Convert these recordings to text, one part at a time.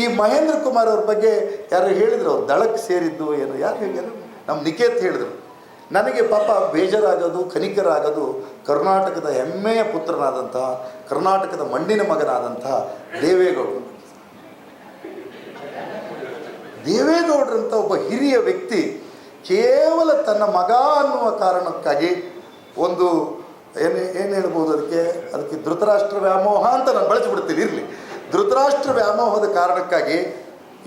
ಈ ಮಹೇಂದ್ರ ಕುಮಾರ್ ಅವ್ರ ಬಗ್ಗೆ ಯಾರು ಹೇಳಿದ್ರು, ಅವ್ರು ದಳಕ್ಕೆ ಸೇರಿದ್ದು ಏನು, ಯಾರು ಹೇಳಿದ್ರು? ನಮ್ಮ ನಿಕೇತ್ ಹೇಳಿದ್ರು. ನನಗೆ ಪಾಪ ಬೇಜಾರಾಗೋದು, ಕನಿಕರಾಗೋದು, ಕರ್ನಾಟಕದ ಹೆಮ್ಮೆಯ ಪುತ್ರನಾದಂತಹ ಕರ್ನಾಟಕದ ಮಣ್ಣಿನ ಮಗನಾದಂತಹ ದೇವೇಗೌಡರು. ದೇವೇಗೌಡರಂಥ ಒಬ್ಬ ಹಿರಿಯ ವ್ಯಕ್ತಿ ಕೇವಲ ತನ್ನ ಮಗ ಅನ್ನುವ ಕಾರಣಕ್ಕಾಗಿ ಒಂದು ಏನು ಏನು ಹೇಳ್ಬೋದು ಅದಕ್ಕೆ? ಅದಕ್ಕೆ ಧೃತರಾಷ್ಟ್ರ ವ್ಯಾಮೋಹ ಅಂತ ನಾನು ಬಳಸಿಬಿಡ್ತೀನಿ, ಇರಲಿ. ಧೃತರಾಷ್ಟ್ರ ವ್ಯಾಮೋಹದ ಕಾರಣಕ್ಕಾಗಿ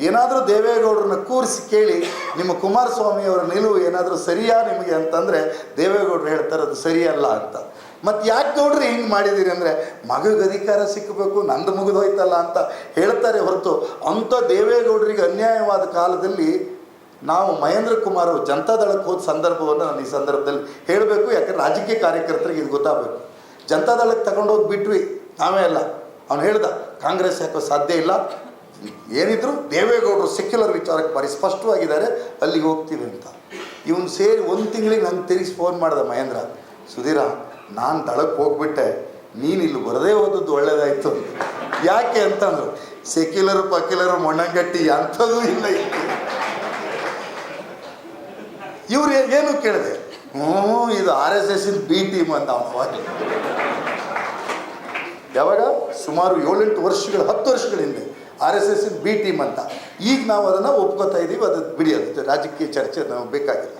ಏನಾದರೂ ದೇವೇಗೌಡರನ್ನ ಕೂರಿಸಿ ಕೇಳಿ ನಿಮ್ಮ ಕುಮಾರಸ್ವಾಮಿಯವರ ನಿಲುವು ಏನಾದರೂ ಸರಿಯಾ ನಿಮಗೆ ಅಂತಂದರೆ ದೇವೇಗೌಡರು ಹೇಳ್ತಾರೆ ಅದು ಸರಿಯಲ್ಲ ಅಂತ. ಮತ್ತು ಯಾಕೆ ನೋಡ್ರಿ ಹಿಂಗೆ ಮಾಡಿದ್ದೀರಿ ಅಂದರೆ ಮಗಗೆ ಅಧಿಕಾರ ಸಿಕ್ಕಬೇಕು ನಂದು ಮುಗಿದೋಯ್ತಲ್ಲ ಅಂತ ಹೇಳ್ತಾರೆ ಹೊರತು ಅಂಥ ದೇವೇಗೌಡರಿಗೆ ಅನ್ಯಾಯವಾದ ಕಾಲದಲ್ಲಿ ನಾವು ಮಹೇಂದ್ರ ಕುಮಾರ್ ಅವರು ಜನತಾದಳಕ್ಕೆ ಹೋದ ಸಂದರ್ಭವನ್ನು ನಾನು ಈ ಸಂದರ್ಭದಲ್ಲಿ ಹೇಳಬೇಕು, ಯಾಕಂದ್ರೆ ರಾಜಕೀಯ ಕಾರ್ಯಕರ್ತರಿಗೆ ಇದು ಗೊತ್ತಾಗಬೇಕು. ಜನತಾದಳಕ್ಕೆ ತಗೊಂಡೋಗಿ ಬಿಟ್ವಿ, ನಾವೇ ಅಲ್ಲ. ಅವ್ನು ಹೇಳ್ದ, ಕಾಂಗ್ರೆಸ್ ಯಾಕೋ ಸಾಧ್ಯ ಇಲ್ಲ? ಏನಿದ್ರು ದೇವೇಗೌಡರು ಸೆಕ್ಯುಲರ್ ವಿಚಾರಕ್ಕೆ ಬಾರಿ ಸ್ಪಷ್ಟವಾಗಿದ್ದಾರೆ, ಅಲ್ಲಿಗೆ ಹೋಗ್ತೀವಿ ಅಂತ. ಇವನು ಸೇರಿ ಒಂದು ತಿಂಗಳಿಗೆ ನಂಗೆ ತಿರುಗಿಸಿ ಫೋನ್ ಮಾಡಿದೆ ಮಹೇಂದ್ರ, ಸುಧೀರ, ನಾನು ದಳಕ್ಕೆ ಹೋಗ್ಬಿಟ್ಟೆ, ನೀನು ಇಲ್ಲಿ ಬರದೇ ಹೋದದ್ದು ಒಳ್ಳೇದಾಯಿತು. ಯಾಕೆ ಅಂತಂದ್ರು ಸೆಕ್ಯುಲರ್ ಪಕ್ಯುಲರ್ ಮೊಣ್ಣಂಗಟ್ಟಿ ಅಂಥದ್ದು ಇಲ್ಲ ಇವ್ರು ಏನು ಕೇಳಿದೆ? ಹ್ಞೂ ಇದು R S S B team ಅಂತ ಅವನು. ಯಾವಾಗ? ಸುಮಾರು ಏಳೆಂಟು ವರ್ಷಗಳ, ಹತ್ತು ವರ್ಷಗಳ ಹಿಂದೆ R S S B team ಅಂತ. ಈಗ ನಾವು ಅದನ್ನು ಒಪ್ಕೋತಾ ಇದ್ದೀವಿ ಅದು ಬಿಡಿ ರಾಜಕೀಯ ಚರ್ಚೆ ನಾವು ಬೇಕಾಗಿಲ್ಲ.